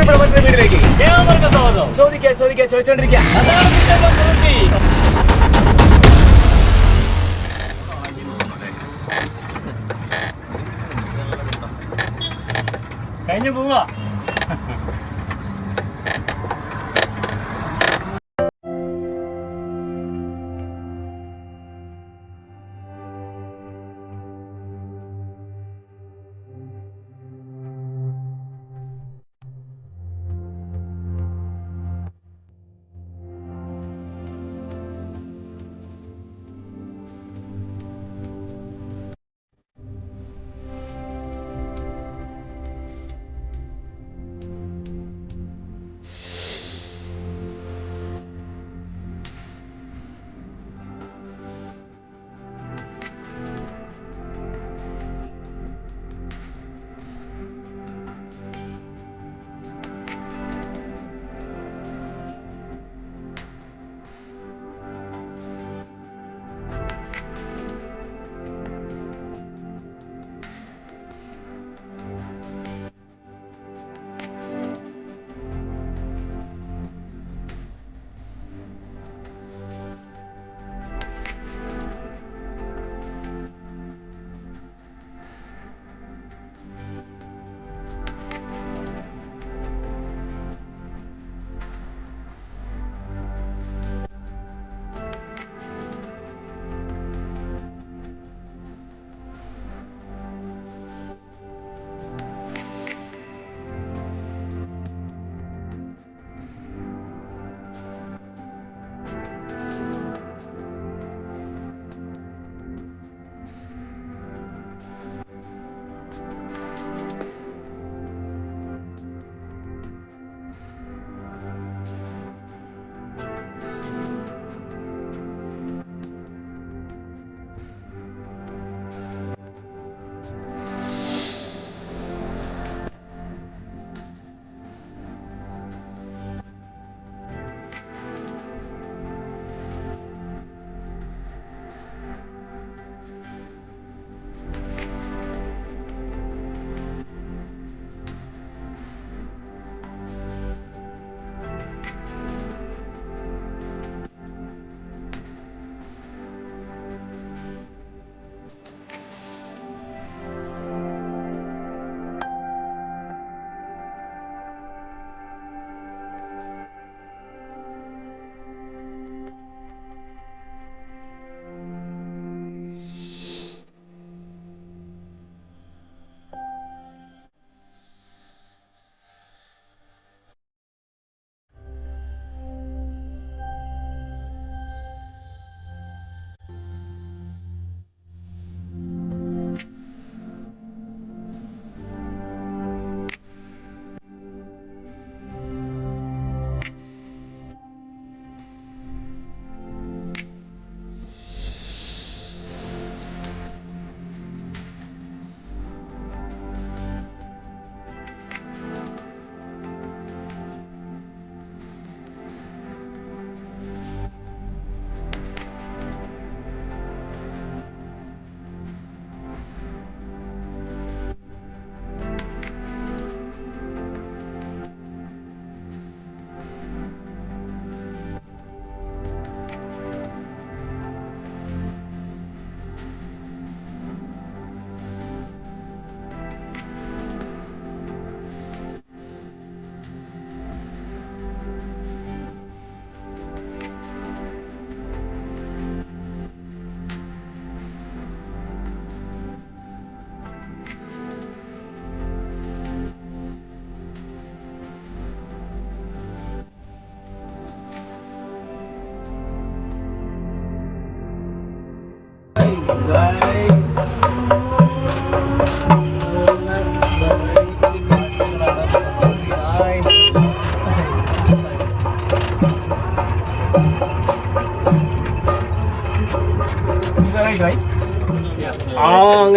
മറ്റൊരു വീട്ടിലേക്ക് ഏവർക്കും സ്വാഗതം. ചോദിക്കുക ചോദിക്കുക ചോദിച്ചോണ്ടിരിക്കുക. കഴിഞ്ഞു പോവാ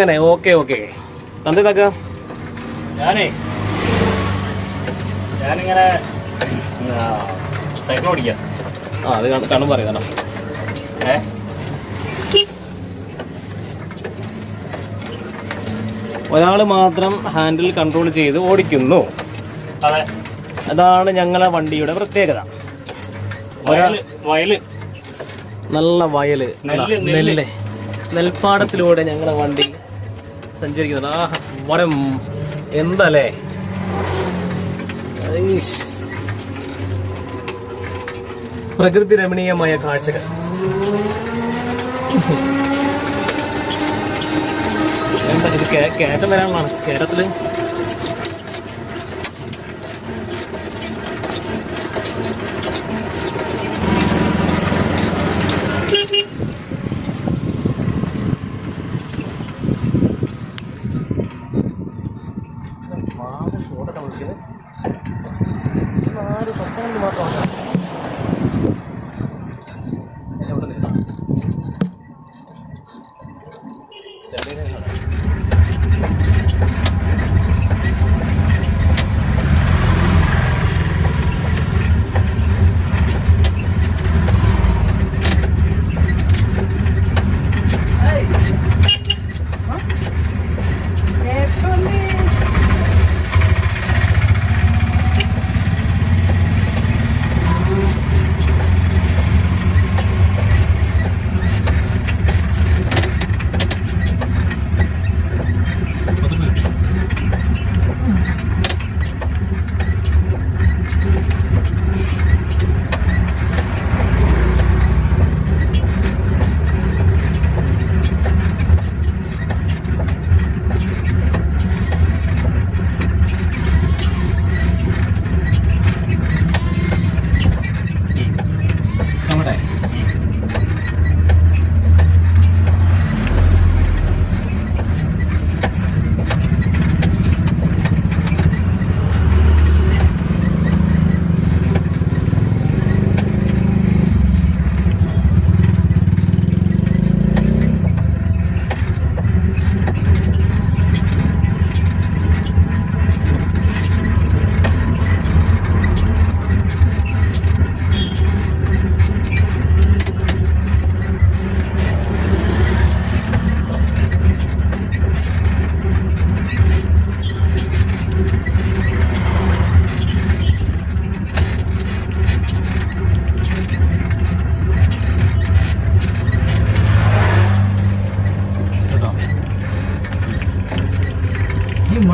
അങ്ങനെ ഓക്കെ ഓക്കെ. നന്ദി തക്ക ഞാനേ ഞാനിങ്ങനെ സൈക്കിൾ ഓടിക്കാം. ആ അത് കാണും കാണും പറയാം ഏ? ഒരാൾ മാത്രം ഹാൻഡിൽ കൺട്രോൾ ചെയ്ത് ഓടിക്കുന്നു. അതെ. അതാണ് ഞങ്ങളെ വണ്ടിയുടെ പ്രത്യേകത. വയൽ നല്ല വയൽ. നെല്ല്. നെൽപ്പാടത്തിലൂടെ ഞങ്ങളെ വണ്ടി സഞ്ചരിക്കുന്നുണ്ട് ആ മരം. എന്തല്ലേ? പ്രകൃതി രമണീയമായ കാഴ്ചകൾ. എന്താ ഇത് കയറ്റം വരാനുള്ളതാണ്. കേരളത്തിൽ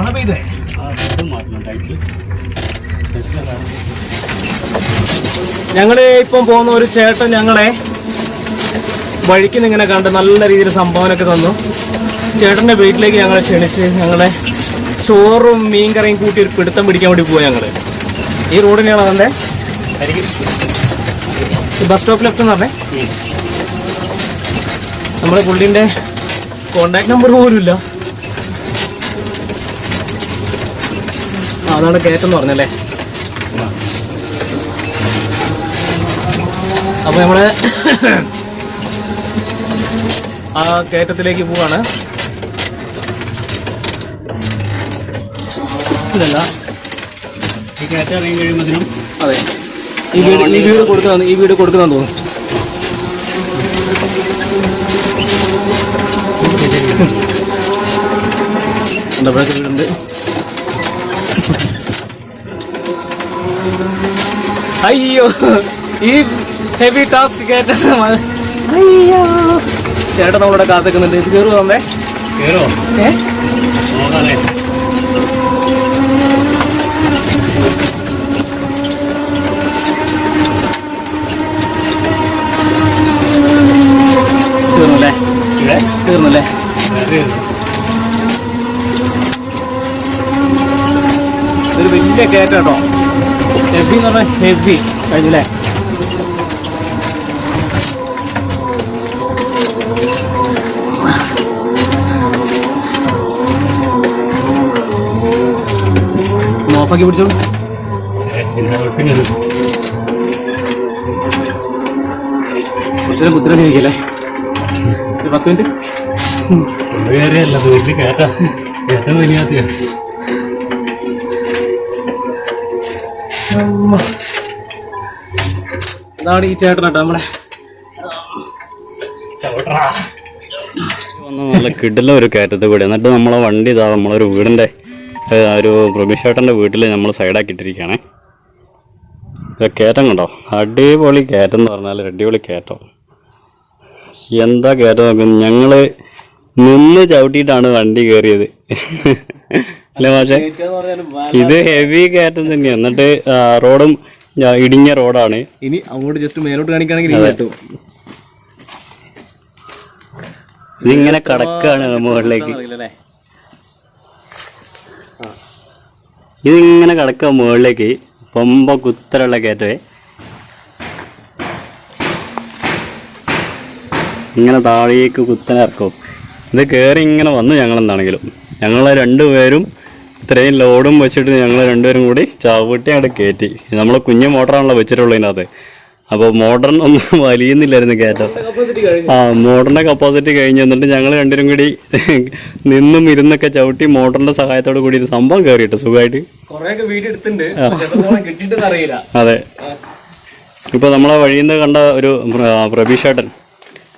മഴ പെയ്തേ ഞങ്ങൾ ഇപ്പം പോകുന്ന ഒരു ചേട്ടൻ ഞങ്ങളെ വഴിക്ക് ഇങ്ങനെ കണ്ട് നല്ല രീതിയിൽ സംഭവന ഒക്കെ തന്നു. ചേട്ടന്റെ വീട്ടിലേക്ക് ഞങ്ങളെ ക്ഷണിച്ച് ഞങ്ങളെ ചോറും മീൻ കറിയും കൂട്ടി ഒരു പിടുത്തം പിടിക്കാൻ വേണ്ടി പോവാ ഞങ്ങൾ ഈ റോഡിനെയാണ് അതെ ബസ് സ്റ്റോപ്പ് ലെഫ്റ്റ് എന്ന് പറഞ്ഞേ. നമ്മുടെ പുള്ളിന്റെ കോണ്ടാക്ട് നമ്പർ പോലും ഇല്ല ആ, അതാണ് കയറ്റം എന്ന് പറഞ്ഞല്ലേ? അപ്പൊ നമ്മൾ ആ കയറ്റത്തിലേക്ക് പോവാണ്. ഇതല്ല. ഈ കയറ്റം ഇറങ്ങി കഴിയുമ്പോഴത്തേനും അതെ. ഈ വീട് ഈ വീട് കൊടുക്കുന്ന ഈ വീട് കൊടുക്കുന്ന തോന്നുന്നു. എന്താ വീടുണ്ട്? അയ്യോ ഈ ഹെവി ടാസ്ക് കേട്ട അയ്യോ. ചേട്ടൻ നമ്മളിവിടെ കാത്തിക്കുന്നുണ്ട്. ഇത് കയറുക തന്നെ കയറോ ഏ? നോക്കാല്ലേ തീർന്നല്ലേ തീർന്നല്ലേ ഒരു വലിയ കയറ്റം കേട്ടോ. ഹെവി എന്ന് പറഞ്ഞാൽ ഹെവി കഴിഞ്ഞില്ലേ ഓഫാക്കി പിടിച്ചോളൂ കുറച്ചു കുത്തിരി ഇരിക്കല്ലേ പത്ത് മിനിറ്റ് കയറിയല്ല വീട്ടിൽ കയറ്റ കയറ്റം വലിയ ഇതാണ് ഈ ചേട്ടൻ കേട്ടോ നമ്മളെ വന്ന നല്ല കിടില ഒരു കയറ്റത്ത് കൂടി. എന്നിട്ട് നമ്മളെ വണ്ടി ഇതാ നമ്മളൊരു വീടിന്റെ ഒരു പ്രഭിഷേട്ടന്റെ വീട്ടിൽ നമ്മൾ സൈഡാക്കിയിട്ടിരിക്കുകയാണ് ഇത് കയറ്റം കണ്ടോ? അടിപൊളി കയറ്റം എന്ന് പറഞ്ഞാൽ അടിപൊളി കയറ്റം. എന്താ കയറ്റം നോക്കുന്നത്? ഞങ്ങൾ നിന്ന് ചവിട്ടിയിട്ടാണ് വണ്ടി കയറിയത്. അല്ലേ പക്ഷേ ഇത് ഹെവി കയറ്റം തന്നെയാണ് എന്നിട്ട് റോഡും ഇടിഞ്ഞ റോഡാണ്. ഇനി അങ്ങോട്ട് ജസ്റ്റ് മേലോട്ട് കാണിക്കുകയാണെങ്കിൽ കേട്ടോ. ഇതിങ്ങനെ കടക്കാണ് മുകളിലേക്ക്. ഇതിങ്ങനെ കടക്ക മുകളിലേക്ക്. പൊമ്പ കുത്തലുള്ള കയറ്റേ ഇങ്ങനെ താഴേക്ക് കുത്തനെ ഇറക്കും. ഇത് കയറി ഇങ്ങനെ വന്നു ഞങ്ങളെന്താണെങ്കിലും ഞങ്ങൾ രണ്ടുപേരും ഇത്രയും ലോഡും വെച്ചിട്ട് ഞങ്ങൾ രണ്ടുപേരും കൂടി ചവിട്ടി അങ്ങോട്ട് കയറ്റി നമ്മൾ കുഞ്ഞു മോട്ടറാണല്ലോ വെച്ചിട്ടുള്ളത് ഇതിനകത്ത്. അപ്പോൾ മോഡേൺ ഒന്നും വലിയുന്നില്ലായിരുന്നു കയറ്റം. ആ മോട്ടറിന്റെ കപ്പാസിറ്റി കഴിഞ്ഞ്. എന്നിട്ട് ഞങ്ങൾ രണ്ടുപേരും കൂടി നിന്നും ഇരുന്നൊക്കെ ചവിട്ടി മോട്ടറിന്റെ സഹായത്തോട് കൂടി ഒരു സംഭവം കയറിയിട്ട് സുഖമായിട്ട് അതെ. ഇപ്പൊ നമ്മളെ വഴിയിൽ നിന്ന് കണ്ട ഒരു പ്ര- പ്രഭീഷേട്ടൻ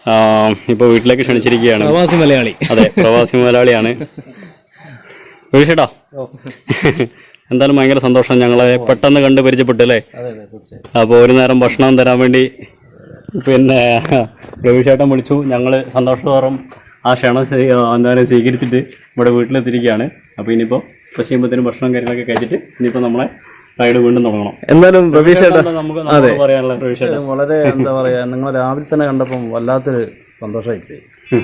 ഇപ്പോൾ ഇപ്പൊ വീട്ടിലേക്ക് ക്ഷണിച്ചിരിക്കുകയാണ്. പ്രവാസി മലയാളി. അതെ പ്രവാസി മുതലാളിയാണ് പ്രഭീഷേട്ടാ എന്തായാലും ഭയങ്കര സന്തോഷം ഞങ്ങളെ പെട്ടെന്ന് കണ്ട് പരിചയപ്പെട്ടു അല്ലേ അപ്പോൾ ഒരു നേരം ഭക്ഷണം തരാൻ വേണ്ടി പിന്നെ രവിശേട്ടൻ വിളിച്ചു. ഞങ്ങൾ സന്തോഷപൂർവം ആ ക്ഷണം എന്തായാലും സ്വീകരിച്ചിട്ട് ഇവിടെ വീട്ടിലെത്തിയിരിക്കുകയാണ്. അപ്പോൾ ഇനിയിപ്പോൾ കുറച്ച് കഴിയുമ്പോഴത്തേനും ഭക്ഷണം കാര്യങ്ങളൊക്കെ കഴിച്ചിട്ട് ഇനിയിപ്പോൾ നമ്മളെ റൈഡ് വീണ്ടും തുടങ്ങണം. എന്തായാലും നമുക്ക് പറയാനുള്ള രവിശേട്ടം വളരെ എന്താ പറയുക നിങ്ങൾ രാവിലെ തന്നെ കണ്ടപ്പം വല്ലാത്തൊരു സന്തോഷമായി പോയി.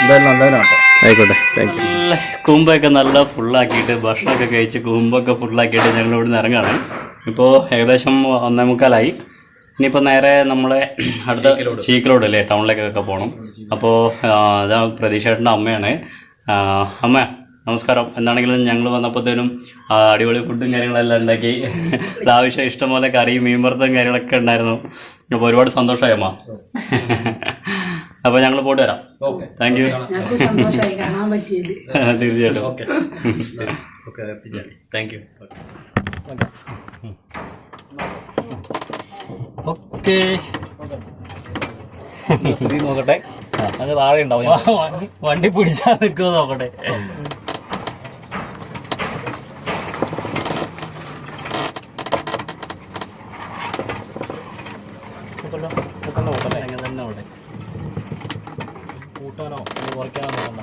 എന്തായാലും നല്ലതിനാട്ടെ ആയിക്കോട്ടെ. നല്ല കൂമ്പൊക്കെ നല്ല ഫുള്ളാക്കിയിട്ട് ഭക്ഷണമൊക്കെ കഴിച്ച് കൂമ്പൊക്കെ ഫുള്ളാക്കിയിട്ട് ഞങ്ങൾ ഇവിടെ നിന്ന് ഇറങ്ങാണ്. ഇപ്പോൾ ഏകദേശം ഒന്നേ മുക്കാലായി. ഇനിയിപ്പോൾ നേരെ നമ്മളെ അടുത്ത ചീക്കിലോട്. അല്ലേ ടൗണിലേക്കൊക്കെ പോകണം അപ്പോൾ അതാ പ്രതീക്ഷേട്ടന്റെ അമ്മയാണ്. അമ്മ നമസ്കാരം. എന്താണെങ്കിലും ഞങ്ങൾ വന്നപ്പോഴത്തേനും അടിപൊളി ഫുഡും കാര്യങ്ങളെല്ലാം ഉണ്ടാക്കി. ആവശ്യം ഇഷ്ടംപോലെ കറിയും മീൻ വറുത്തതും കാര്യങ്ങളൊക്കെ ഉണ്ടായിരുന്നു. അപ്പോൾ ഒരുപാട് സന്തോഷമായി അമ്മ. അപ്പോൾ ഞങ്ങൾ പോയിട്ട് വരാം. താങ്ക് യു സന്തോഷമായി കാണാൻ പറ്റിയത്. തീർച്ചയായിട്ടും. താങ്ക് യു ഓക്കെ നോക്കട്ടെ. അത് താഴെ ഉണ്ടാവും. വണ്ടി പിടിച്ചാൽ നിൽക്കുമോ നോക്കട്ടെ നോക്കല്ലോ. നോക്കണ്ട, നോക്കട്ടെ. അങ്ങനെ തന്നെ അവിടെ കൂട്ടാനോ ഇനി കുറയ്ക്കാനോ നോക്കണ്ട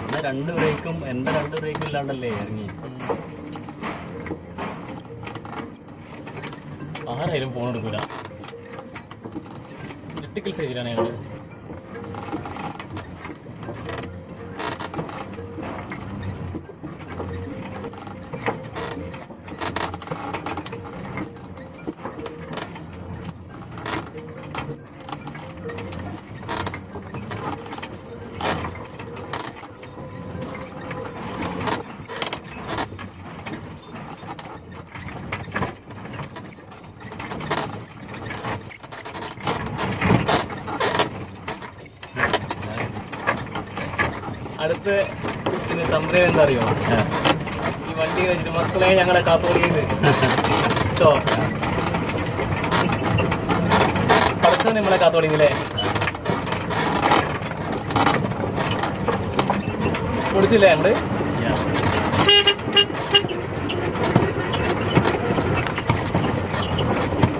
എന്നാ രണ്ട് ബ്രേക്കും എന്റെ രണ്ട് ബ്രേക്കും ഇല്ലാണ്ടല്ലേ ഇറങ്ങി? ആരായാലും ഫോൺ എടുക്കൂല. ക്രിട്ടിക്കൽ സ്റ്റേജിലാണ് ഞങ്ങൾ അടുത്ത് പിന്നെ എന്താ അറിയോ ഈ വണ്ടി വെച്ചിട്ട് മക്കളെ ഞങ്ങളെ കാത്തോളിയത് കേട്ടോ പഠിച്ചോ നമ്മളെ കാത്തോളിങ്ങില്ലേ പൊടിച്ചില്ലേ നമ്മൾ?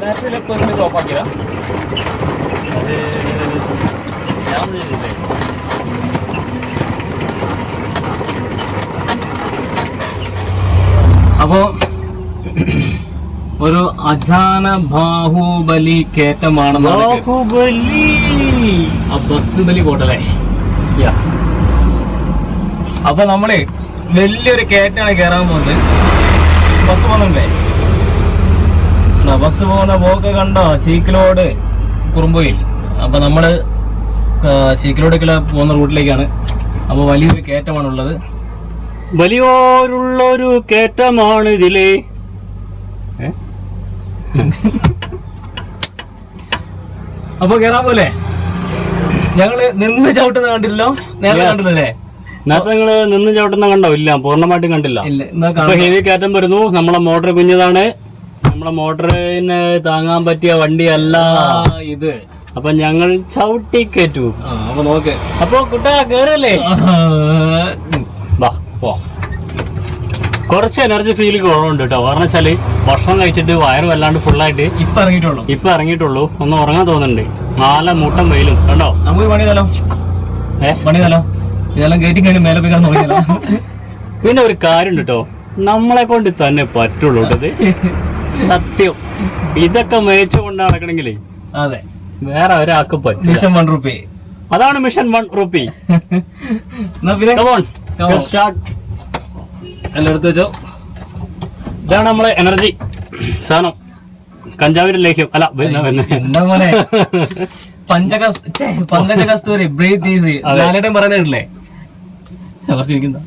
ബാറ്ററിയിലൊക്കെ ഒന്ന് ഓഫ് ആക്കിയതാ? അത് ഞാൻ ചെയ്തില്ലേ അപ്പോ ഒരു അജാന ബാഹുബലി കേറ്റമാണ് ബാഹുബലി. ആ ബസ് ബലി പോട്ടല്ലേ? അപ്പൊ നമ്മൾ വലിയൊരു കേറ്റാണ് കയറാൻ പോകുന്നത്. ബസ് പോകുന്നുണ്ടേ ബസ് പോകുന്ന പോക്ക് കണ്ടോ? ചീക്കിലോട് കുറുമ്പോയിൽ അപ്പൊ നമ്മൾ ചീക്കിലോടേക്കുള്ള പോകുന്ന റൂട്ടിലേക്കാണ്. അപ്പൊ വലിയൊരു കയറ്റമാണുള്ളത് വലിയോരുള്ളൊരു കേറ്റമാണ് ഇതിലേ അപ്പൊ കേറാൻ പോലെ. ഞങ്ങൾ നിന്ന് ചവിട്ടുന്ന കണ്ടില്ലല്ലോ? നേരെ. കണ്ടില്ലേ നേരത്തെ നിങ്ങൾ നിന്ന് ചവിട്ടുന്ന കണ്ടോ? ഇല്ല പൂർണമായിട്ടും കണ്ടില്ല. ഹെവി കയറ്റം വരുന്നു. നമ്മളെ മോട്ടർ കുഞ്ഞതാണ്. നമ്മളെ മോട്ടറിന് താങ്ങാൻ പറ്റിയ വണ്ടിയല്ല. ഇത്. അപ്പൊ ഞങ്ങൾ ചവിട്ടി കയറ്റു. അപ്പൊ നോക്ക്. അപ്പൊ കുട്ടാ കേറല്ലേ? വാ പോ. കുറച്ച് എനർജി ഫീൽ കുറവുണ്ട് കേട്ടോ കാരണം വെച്ചാൽ ഭക്ഷണം കഴിച്ചിട്ട് വയറ് വല്ലാണ്ട് ഫുള്ളായിട്ട് ഇപ്പൊ ഇറങ്ങിയിട്ടുള്ളൂ ഇപ്പൊ ഇറങ്ങിയിട്ടുള്ളൂ. ഒന്ന് ഉറങ്ങാൻ തോന്നുന്നുണ്ട്. നാല മൂട്ടം വെയിലും. കണ്ടോ? നമുക്ക് പണി തലോ ഏ? പണി തലോ ഇതെല്ലാം കയറ്റി കഴിഞ്ഞ് മേലെ പോയി കിടന്ന് നോക്കിയാലോ പിന്നെ ഒരു കാര്യം കേട്ടോ നമ്മളെ കൊണ്ട് തന്നെ പറ്റുള്ളൂ കേട്ടോ സത്യം. ഇതൊക്കെ മേച്ചു കൊണ്ട് നടക്കണെങ്കിലേ അതെ. വേറെ ഒരാൾക്ക് പറ്റും മിഷൻ വൺ റുപ്പി അതാണ് മിഷൻ വൺ റുപ്പി എല്ലാം എടുത്ത് വെച്ചോ. ഇതാണ് നമ്മളെ എനർജി സാധനം. കഞ്ചാവിന്റെ ലേഖ്യം അല്ല പിന്നെ പിന്നെ. എന്താ മോനെ? പഞ്ചകസ് ഛേ, പങ്കജ കസ്തൂരി ബ്രീത്ത് ഈസി അതെ. പറയുന്നില്ലേ കുറച്ചിരിക്കുന്ന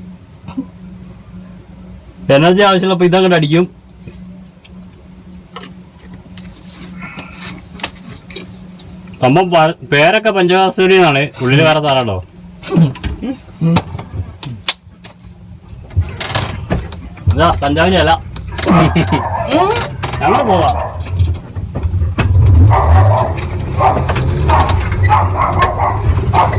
എനർജി ആവശ്യമുള്ളപ്പോ ഇതങ്ങോട്ട് അടിക്കും. സംഭവം പേരൊക്കെ പഞ്ചകാസ്തൂരിന്നാണ് ഉള്ളിൽ വേറെ താറാടോ ഇതാ കഞ്ചാവിന്റെ അല്ല ഞങ്ങൾ പോവാ അപ്പേ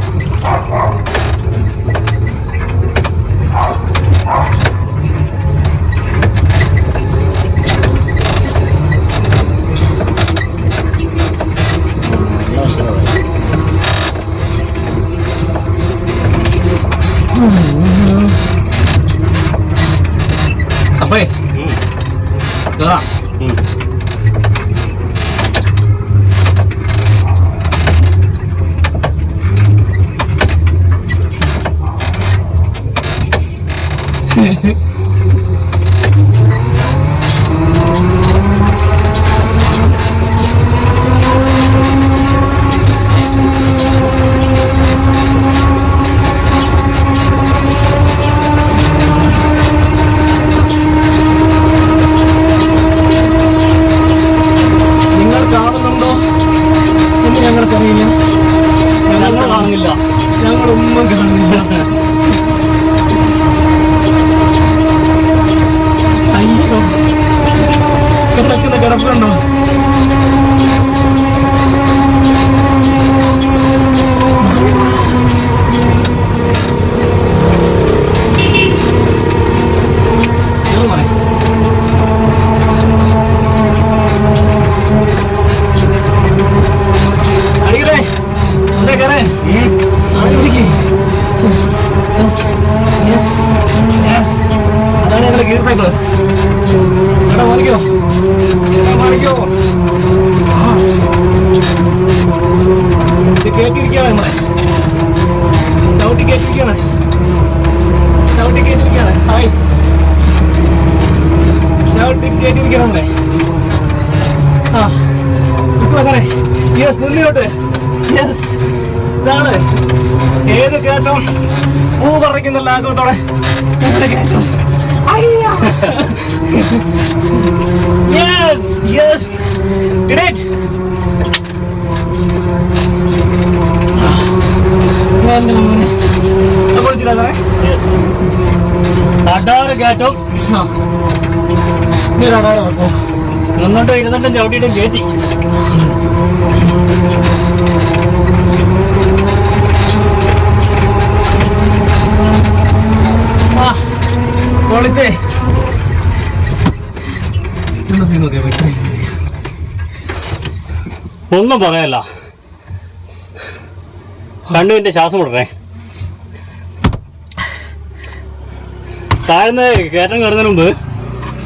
得了，嗯。嘿嘿。കേട്ടിരിക്കുകയാണ്. ചവിട്ടി കേട്ടിരിക്കുകയാണ്. ഹായ് ചവിട്ടി കേട്ടിരിക്കുകയാണ് നമ്മളെ ആ. നിൽക്കുവാ സാറേ യെസ് നിന്നിലോട്ട്. യെസ് ഇതാണ്. ഏത് കയറ്റം പൂ പറിക്കുന്ന ലാഘവത്തോടെ കയറ്റം യെസ് യെസ് ഇടേറ്റ് പൊളിച്ചില്ല സാറേ അടാറ് കയറ്റം ആ. ഇനി ഒരു അടാറ് വെക്കോ നിന്നിട്ടും ഇരുന്നിട്ടും ചവിട്ടിയിട്ടും കയറ്റി ആ പൊളിച്ചേ. ഇന്ന് സീൻ നോക്കിയാ? പോയി ഒന്നും പറയല്ല. കണ്ണുവിന്റെ ശ്വാസം വിടണേ താഴ്ന്ന് കയറ്റം കയറുന്നതിന് മുമ്പ്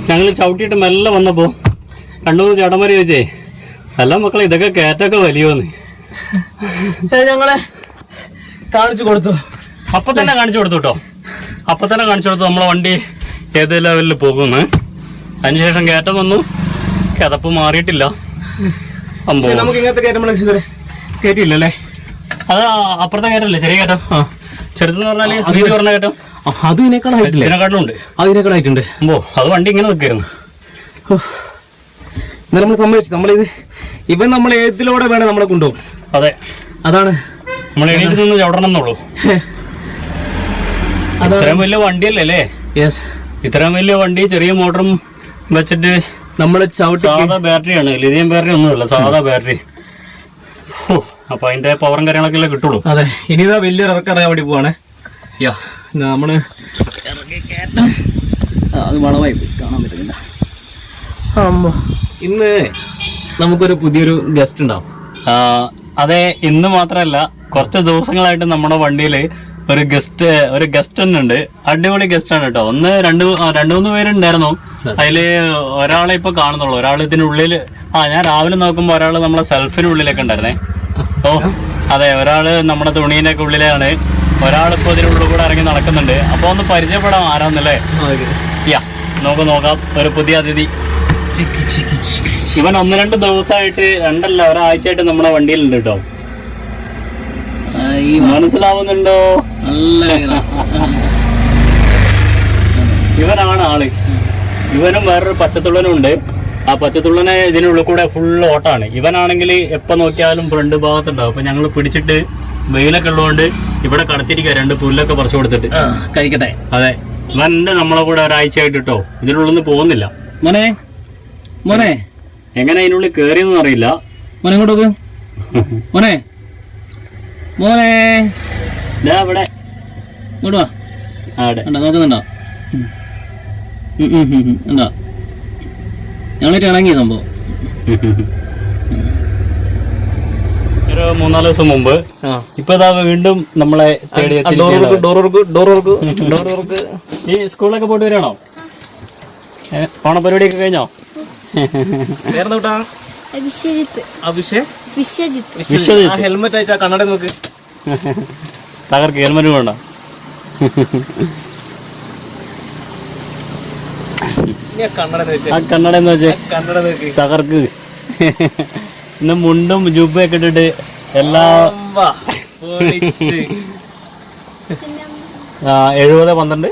ഞങ്ങൾ ചവിട്ടിയിട്ട് മെല്ലെ വന്നപ്പോൾ കണ്ണു ചേട്ടന്മാര് ചോദിച്ചേ അല്ല മക്കളെ ഇതൊക്കെ കയറ്റൊക്കെ വലിയോന്ന്. ഞങ്ങളെ കാണിച്ചു കൊടുത്തു. അപ്പൊ തന്നെ കാണിച്ചു കൊടുത്തു കേട്ടോ അപ്പൊ തന്നെ കാണിച്ചു കൊടുത്തു നമ്മളെ വണ്ടി ഏത് ലെവലിൽ പോകുന്നു. അതിനുശേഷം കയറ്റം വന്നു. കിതപ്പ് മാറിയിട്ടില്ല. നമുക്ക് ഇങ്ങനത്തെ കയറ്റം കയറ്റിയില്ലല്ലേ അത് അപ്പുറത്തെ കയറ്റല്ലേ? ചെറിയ കയറ്റം. ചെറുതെന്ന് പറഞ്ഞാൽ അതിന് പറഞ്ഞ കയറ്റം. അതിനേക്കാൾ അത് ഇതിനേക്കാളായിട്ടില്ലേ ഇതിനെക്കാട്ടിലും ഉണ്ട്. അതിനേക്കാളായിട്ടുണ്ട് അപ്പോ അത് വണ്ടി ഇങ്ങനെ നിൽക്കായിരുന്നു. എന്നാലും നമ്മൾ സംഭവിച്ചു. നമ്മളിത് ഇവൻ നമ്മൾ ഏതിലൂടെ വേണേ നമ്മളെ കൊണ്ടുപോകും അതെ. അതാണ്. നമ്മൾ എണീറ്റ് നിന്ന് ചവിടണം എന്നുള്ളൂ. ഇത്രയും വലിയ വണ്ടിയല്ലേ അല്ലേ? യെസ് ഇത്രയും വലിയ വണ്ടി ചെറിയ മോട്ടറും വെച്ചിട്ട് നമ്മൾ ചവിട്ടി സാധാ ബാറ്ററിയാണ്. ലിഥിയം ബാറ്ററി ഒന്നുമില്ല. സാധാ ബാറ്ററി. അപ്പൊ അതിന്റെ പവറും കാര്യങ്ങളൊക്കെ കിട്ടുള്ളൂ? അതെ ഇനി ഇതാ വലിയൊരു ഇറക്കം ഇറങ്ങാൻ വേണ്ടി പോവാണ്. യാ. നമ്മൾ അത് വളമായി പോയി കാണാൻ പറ്റുന്നില്ല. അമ്മ. ഇന്ന് നമുക്കൊരു പുതിയൊരു ഗസ്റ്റ് ഉണ്ടാവും. അതെ ഇന്ന് മാത്രമല്ല കുറച്ച് ദിവസങ്ങളായിട്ട് നമ്മുടെ വണ്ടിയിൽ ഒരു ഗസ്റ്റ് ഒരു ഗസ്റ്റ് തന്നെ ഉണ്ട്. അടിപൊളി ഗസ്റ്റ് ആണ് കേട്ടോ. ഒന്ന് രണ്ട് രണ്ടു രണ്ട് മൂന്ന് പേരുണ്ടായിരുന്നു. അതിൽ ഒരാളെ ഇപ്പൊ കാണുന്നുള്ളൂ. ഒരാൾ ഇതിനുള്ളിൽ ആ ഞാൻ രാവിലെ നോക്കുമ്പോൾ ഒരാൾ നമ്മളെ സെൽഫിനുള്ളിലൊക്കെ ഉണ്ടായിരുന്നേ. ഓ അതെ ഒരാൾ നമ്മുടെ തുണീന്റെ ഒക്കെ ഉള്ളിലാണ്. ഒരാളിപ്പോ ഇതിനുള്ളിൽ കൂടെ ഇറങ്ങി നടക്കുന്നുണ്ട്. അപ്പൊ ഒന്ന് പരിചയപ്പെടാം ആരാന്നല്ലേ? യാ നമുക്ക് നോക്കാം. ഒരു പുതിയ അതിഥി. ഇവൻ ഒന്ന് രണ്ട് ദിവസമായിട്ട് രണ്ടല്ല ഒരാഴ്ചയായിട്ട് നമ്മുടെ വണ്ടിയിലുണ്ട് കേട്ടോ. ഈ മനസ്സിലാവുന്നുണ്ടോ? നല്ല ഇവനാണ് ആൾ. ഇവനും വേറൊരു പച്ചത്തുള്ളനും ഉണ്ട്. ആ പച്ചത്തുള്ളനെ ഇതിനുള്ളിൽ കൂടെ ഫുൾ ഓട്ടാണ് ഇവനാണെങ്കിൽ എപ്പോൾ നോക്കിയാലും ഫ്രണ്ട് ഭാഗത്തുണ്ടാവും. അപ്പൊ ഞങ്ങൾ പിടിച്ചിട്ട് വെയിലൊക്കെ ഉള്ളതുകൊണ്ട് ഇവിടെ കടത്തിരിക്കുക രണ്ട് പുല്ലൊക്കെ പറിച്ചു കൊടുത്തിട്ട്. കഴിക്കട്ടെ. അതെ. ഇവന്റെ നമ്മളെ കൂടെ ഒരാഴ്ചയായിട്ട് കേട്ടോ ഇതിനുള്ളിൽ നിന്ന് പോകുന്നില്ല. മോനെ മോനെ. എങ്ങനെ അതിനുള്ളിൽ കയറിയെന്ന് അറിയില്ല. മോനെ ഇങ്ങോട്ട് മോനെ. മോനെ. ഇതാ ഇവിടെ. ഇങ്ങോട്ട് വാ. നോക്കുന്നുണ്ടോ? ഉം. ഉം, ഇറങ്ങി. ഇണങ്ങിയ സംഭവം. ഒരു മൂന്നാൽ ദിവസം മുമ്പ്. ഇപ്പൊ ഇതാ വീണ്ടും നമ്മളെ തേടി ഈ സ്കൂളിലൊക്കെ പോയിട്ട് വരാണോ പരിപാടി ഓണപരിപാടിയൊക്കെ കഴിഞ്ഞോ? അഭിഷേക് വിശ്വജിത്ത്. വിശ്വജിത്ത്. ആ ഹെൽമെറ്റ് അയച്ചാ കണ്ണട നോക്ക്. തകർക്ക് ഹെൽമെറ്റ് വേണ്ട. ആ കണ്ണട എന്ന് വെച്ചേ തകർക്ക്. ഇന്ന് മുണ്ടും ജുബയൊക്കെ ഇട്ടിട്ട് എല്ലാ എഴുപത് പന്ത്രണ്ട്?